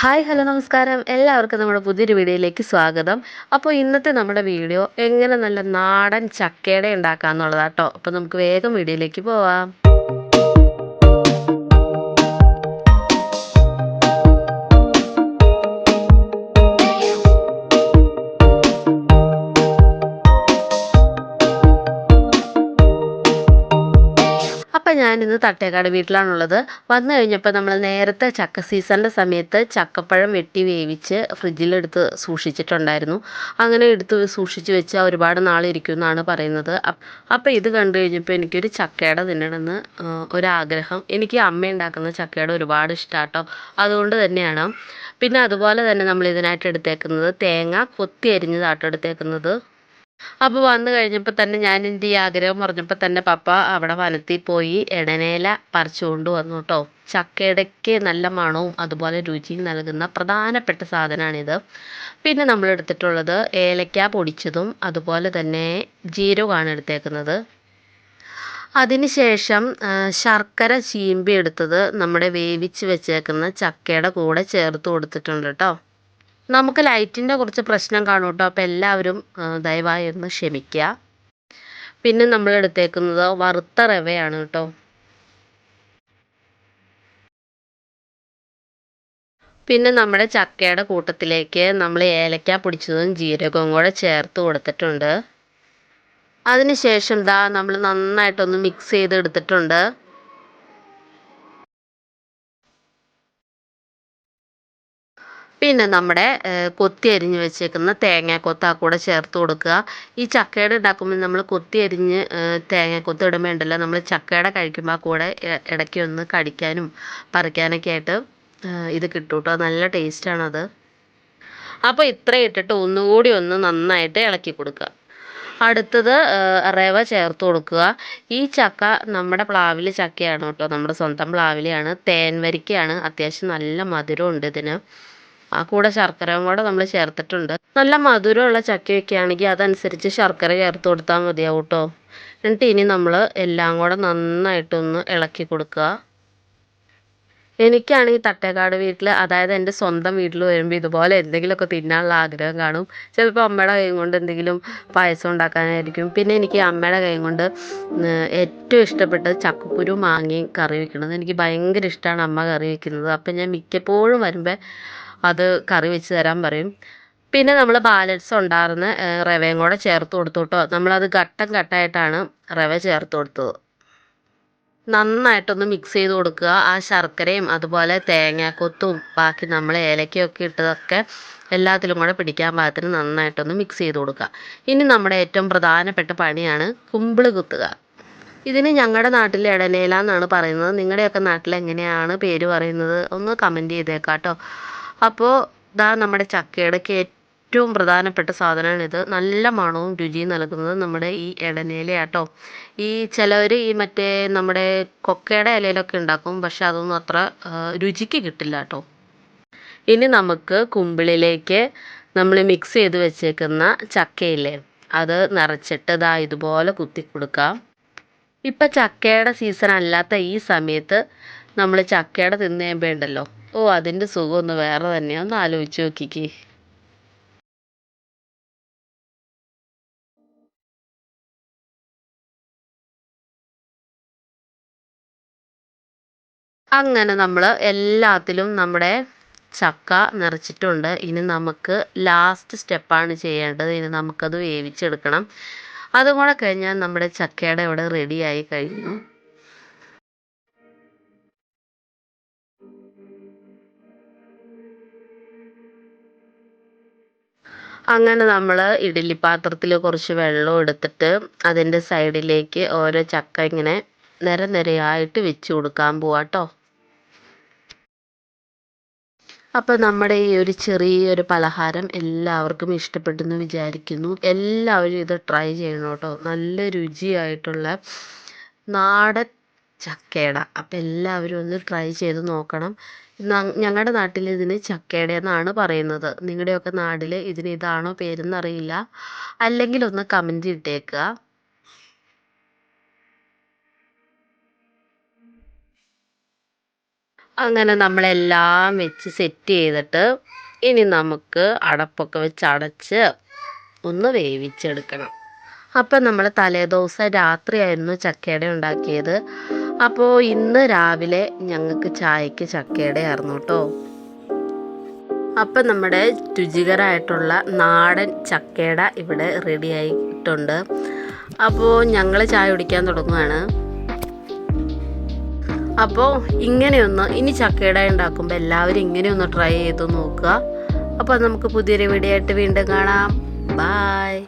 Hi hello നമസ്കാരം. എല്ലാവർക്കും നമ്മുടെ പുതിയൊരു വീഡിയോയിലേക്ക് സ്വാഗതം. അപ്പോൾ ഇന്നത്തെ നമ്മുടെ വീഡിയോ എങ്ങനെ നല്ല നാടൻ ചക്കയുടെ ഉണ്ടാക്കാമെന്നുള്ളതാട്ടോ അപ്പോൾ നമുക്ക് വേഗം വീഡിയോയിലേക്ക് പോവാം. അപ്പം ഞാനിന്ന് തട്ടേക്കാട് വീട്ടിലാണുള്ളത്. വന്നു കഴിഞ്ഞപ്പോൾ നമ്മൾ നേരത്തെ ചക്ക സീസണിന്റെ സമയത്ത് ചക്കപ്പഴം വെട്ടി വേവിച്ച് ഫ്രിഡ്ജിലെടുത്ത് സൂക്ഷിച്ചിട്ടുണ്ടായിരുന്നു. അങ്ങനെ എടുത്ത് സൂക്ഷിച്ച് വെച്ചാൽ ഒരുപാട് നാളിരിക്കും എന്നാണ് പറയുന്നത്. അപ്പോൾ ഇത് കണ്ടു കഴിഞ്ഞപ്പോൾ എനിക്കൊരു ചക്കയുടെ തിന്നണമെന്ന് ഒരാഗ്രഹം. എനിക്ക് അമ്മ ഉണ്ടാക്കുന്ന ചക്കയുടെ ഒരുപാട് ഇഷ്ടമാട്ടോ അതുകൊണ്ട് തന്നെയാണ്. പിന്നെ അതുപോലെ തന്നെ നമ്മൾ ഇതിനായിട്ട് എടുത്തേക്കുന്നത് തേങ്ങ കൊത്തി അരിഞ്ഞതാട്ടോ എടുത്തേക്കുന്നത്. അപ്പോൾ വന്നു കഴിഞ്ഞപ്പോൾ തന്നെ ഞാൻ എന്റെ ഈ ആഗ്രഹം പറഞ്ഞപ്പോൾ തന്നെ പപ്പ അവിടെ വനത്തിൽ പോയി ഇടനേല പറിച്ചുകൊണ്ട് വന്നു കേട്ടോ ചക്കയിടയ്ക്ക് നല്ല മണവും അതുപോലെ രുചിയും നൽകുന്ന പ്രധാനപ്പെട്ട സാധനമാണിത് പിന്നെ നമ്മൾ എടുത്തിട്ടുള്ളത് ഏലക്ക പൊടിച്ചതും അതുപോലെ തന്നെ ജീരകമാണ് എടുത്തേക്കുന്നത്. അതിനുശേഷം ശർക്കര ചീമ്പി എടുത്തത് നമ്മുടെ വേവിച്ച് വെച്ചേക്കുന്ന ചക്കയുടെ കൂടെ ചേർത്ത് കൊടുത്തിട്ടുണ്ട് കേട്ടോ നമുക്ക് ലൈറ്റിന്റെ കുറച്ച് പ്രശ്നം കാണും കേട്ടോ. അപ്പോൾ എല്ലാവരും ദയവായി ഒന്ന് ക്ഷമിക്കുക. പിന്നെ നമ്മൾ എടുത്തേക്കുന്നത് വറുത്ത റവയാണ് കേട്ടോ. പിന്നെ നമ്മുടെ ചക്കയുടെ കൂട്ടത്തിലേക്ക് നമ്മൾ ഏലക്ക പൊടിച്ചതും ജീരകവും കൂടെ ചേർത്ത് കൊടുത്തിട്ടുണ്ട്. അതിനുശേഷം ദാ നമ്മൾ നന്നായിട്ടൊന്ന് മിക്സ് ചെയ്തെടുത്തിട്ടുണ്ട്. പിന്നെ നമ്മുടെ കൊത്തി അരിഞ്ഞ് വെച്ചേക്കുന്ന തേങ്ങാക്കൊത്ത് കൂടെ ചേർത്ത് കൊടുക്കുക. ഈ ചക്കയുടെ ഉണ്ടാക്കുമ്പോൾ നമ്മൾ കൊത്തി അരിഞ്ഞ് തേങ്ങാക്കൊത്ത് ഇടുമ്പോൾ ഉണ്ടല്ലോ നമ്മൾ ചക്കയുടെ കഴിക്കുമ്പോൾ ആ കൂടെ ഇടയ്ക്ക് ഒന്ന് കടിക്കാനും പറിക്കാനൊക്കെ ആയിട്ട് ഇത് കിട്ടും കേട്ടോ. നല്ല ടേസ്റ്റാണത്. അപ്പോൾ ഇത്ര ഇട്ടിട്ട് ഒന്നുകൂടി ഒന്ന് നന്നായിട്ട് ഇളക്കി കൊടുക്കുക. അടുത്തത് റവ ചേർത്ത് കൊടുക്കുക. ഈ ചക്ക നമ്മുടെ പ്ലാവിൽ ചക്കയാണ് കേട്ടോ. നമ്മുടെ സ്വന്തം പ്ലാവിലെയാണ്. തേൻ വരിക്കയാണ് അത്യാവശ്യം നല്ല മധുരമുണ്ട് ഇതിന്. ആ കൂടെ ശർക്കരയും കൂടെ നമ്മൾ ചേർത്തിട്ടുണ്ട്. നല്ല മധുരമുള്ള ചക്കയൊക്കെ ആണെങ്കിൽ അതനുസരിച്ച് ശർക്കര ചേർത്ത് കൊടുത്താൽ മതിയാവും കേട്ടോ എന്നിട്ട് ഇനി നമ്മൾ എല്ലാം കൂടെ നന്നായിട്ടൊന്ന് ഇളക്കി കൊടുക്കുക. എനിക്കാണെങ്കിൽ തട്ടേക്കാട് വീട്ടിൽ അതായത് എന്റെ സ്വന്തം വീട്ടിൽ വരുമ്പോൾ ഇതുപോലെ എന്തെങ്കിലുമൊക്കെ തിന്നാനുള്ള ആഗ്രഹം കാണും. ചിലപ്പോൾ അമ്മയുടെ കൈ കൊണ്ട് എന്തെങ്കിലും പായസം ഉണ്ടാക്കാനായിരിക്കും. പിന്നെ എനിക്ക് അമ്മയുടെ കൈ കൊണ്ട് ഏറ്റവും ഇഷ്ടപ്പെട്ടത് ചക്കക്കുരു മാങ്ങയും കറി വെക്കുന്നത് എനിക്ക് ഭയങ്കര ഇഷ്ടമാണ് അമ്മ കറി വെക്കുന്നത്. അപ്പം ഞാൻ മിക്കപ്പോഴും വരുമ്പോൾ അത് കറി വെച്ച് തരാൻ പറയും. പിന്നെ നമ്മൾ ബാലൻസ് ഉണ്ടായിരുന്ന റവയും കൂടെ ചേർത്ത് കൊടുത്തു കേട്ടോ നമ്മളത് ഘട്ടം ഘട്ടമായിട്ടാണ് റവ ചേർത്ത് കൊടുത്തത്. നന്നായിട്ടൊന്ന് മിക്സ് ചെയ്ത് കൊടുക്കുക. ആ ശർക്കരയും അതുപോലെ തേങ്ങാക്കൊത്തും ബാക്കി നമ്മൾ ഏലക്കയൊക്കെ ഇട്ടതൊക്കെ എല്ലാത്തിലും കൂടെ പിടിക്കാൻ പാകത്തിന് നന്നായിട്ടൊന്ന് മിക്സ് ചെയ്ത് കൊടുക്കുക. ഇനി നമ്മുടെ ഏറ്റവും പ്രധാനപ്പെട്ട പണിയാണ് കുമ്പിൾ കുത്തുക. ഇതിന് ഞങ്ങളുടെ നാട്ടിൽ ഇടനേല എന്നാണ് പറയുന്നത്. നിങ്ങളുടെയൊക്കെ നാട്ടിൽ എങ്ങനെയാണ് പേര് പറയുന്നത്? ഒന്ന് കമന്റ് ചെയ്തേക്കാം കേട്ടോ അപ്പോൾ ദാ നമ്മുടെ ചക്കയുടെയൊക്കെ ഏറ്റവും പ്രധാനപ്പെട്ട സാധനമാണ് ഇത്. നല്ല മണവും രുചിയും നൽകുന്നത് നമ്മുടെ ഈ ഇടനേലയാട്ടോ ഈ ചിലവർ ഈ മറ്റേ നമ്മുടെ കൊക്കയുടെ ഇലയിലൊക്കെ ഉണ്ടാക്കും പക്ഷെ അതൊന്നും അത്ര രുചിക്ക് കിട്ടില്ല കേട്ടോ. ഇനി നമുക്ക് കുമ്പിളിലേക്ക് നമ്മൾ മിക്സ് ചെയ്ത് വെച്ചേക്കുന്ന ചക്കയില്ലേ അത് നിറച്ചിട്ട് ഇതാ ഇതുപോലെ കുത്തി കൊടുക്കാം. ഇപ്പം ചക്കയുടെ സീസൺ അല്ലാത്ത ഈ സമയത്ത് നമ്മൾ ചക്കയുടെ തിന്നു കഴിയുമ്പോൾ ഉണ്ടല്ലോ ഓ അതിന്റെ സുഖമൊന്ന് വേറെ തന്നെയാണ് ഒന്ന് ആലോചിച്ച് നോക്കിക്കേ. അങ്ങനെ നമ്മൾ എല്ലാത്തിലും നമ്മുടെ ചക്ക നിറച്ചിട്ടുണ്ട്. ഇനി നമുക്ക് ലാസ്റ്റ് സ്റ്റെപ്പാണ് ചെയ്യേണ്ടത്. ഇനി നമുക്കത് വേവിച്ചെടുക്കണം. അതും കൂടെ കഴിഞ്ഞാൽ നമ്മുടെ ചക്കയുടെ ഇവിടെ റെഡിയായി കഴിഞ്ഞു. അങ്ങനെ നമ്മൾ ഇഡ്ഡലി പാത്രത്തിൽ കുറച്ച് വെള്ളം എടുത്തിട്ട് അതിന്റെ സൈഡിലേക്ക് ഓരോ ചക്ക ഇങ്ങനെ നിര നിരയായിട്ട് വെച്ച് കൊടുക്കാൻ പോവാട്ടോ കേട്ടോ അപ്പോൾ നമ്മുടെ ഈ ഒരു ചെറിയൊരു പലഹാരം എല്ലാവർക്കും ഇഷ്ടപ്പെട്ടെന്ന് വിചാരിക്കുന്നു. എല്ലാവരും ഇത് ട്രൈ ചെയ്യണം കേട്ടോ നല്ല രുചിയായിട്ടുള്ള നാടൻ ചക്കയട അപ്പം എല്ലാവരും ഒന്ന് ട്രൈ ചെയ്ത് നോക്കണം. ഞങ്ങളുടെ നാട്ടിൽ ഇതിന് ചക്കയട എന്നാണ് പറയുന്നത്. നിങ്ങളുടെയൊക്കെ നാട്ടിൽ ഇതിന് ഇതാണോ പേരെന്ന് അറിയില്ല അല്ലെങ്കിൽ ഒന്ന് കമന്റ് ഇട്ടേക്കുക. അങ്ങനെ നമ്മളെല്ലാം വെച്ച് സെറ്റ് ചെയ്തിട്ട് ഇനി നമുക്ക് അടപ്പൊക്കെ വെച്ച് അടച്ച് ഒന്ന് വേവിച്ചെടുക്കണം. അപ്പം നമ്മൾ തലേദിവസം രാത്രിയായിരുന്നു ചക്കയുടെ ഉണ്ടാക്കിയത്. അപ്പോൾ ഇന്ന് രാവിലെ ഞങ്ങൾക്ക് ചായക്ക് ചക്കയുടെ ആയിരുന്നു കേട്ടോ അപ്പം നമ്മുടെ രുചികരമായിട്ടുള്ള നാടൻ ചക്കയുടെ ഇവിടെ റെഡി ആയിട്ടുണ്ട്. അപ്പോൾ ഞങ്ങൾ ചായ കുടിക്കാൻ തുടങ്ങുകയാണ് അപ്പോൾ ഇങ്ങനെയൊന്ന് ഇനി ചക്കയുടെ ഉണ്ടാക്കുമ്പോൾ എല്ലാവരും ഇങ്ങനെയൊന്ന് ട്രൈ ചെയ്ത് നോക്കുക. അപ്പോൾ നമുക്ക് പുതിയൊരു വീഡിയോ ആയിട്ട് വീണ്ടും കാണാം. ബായ്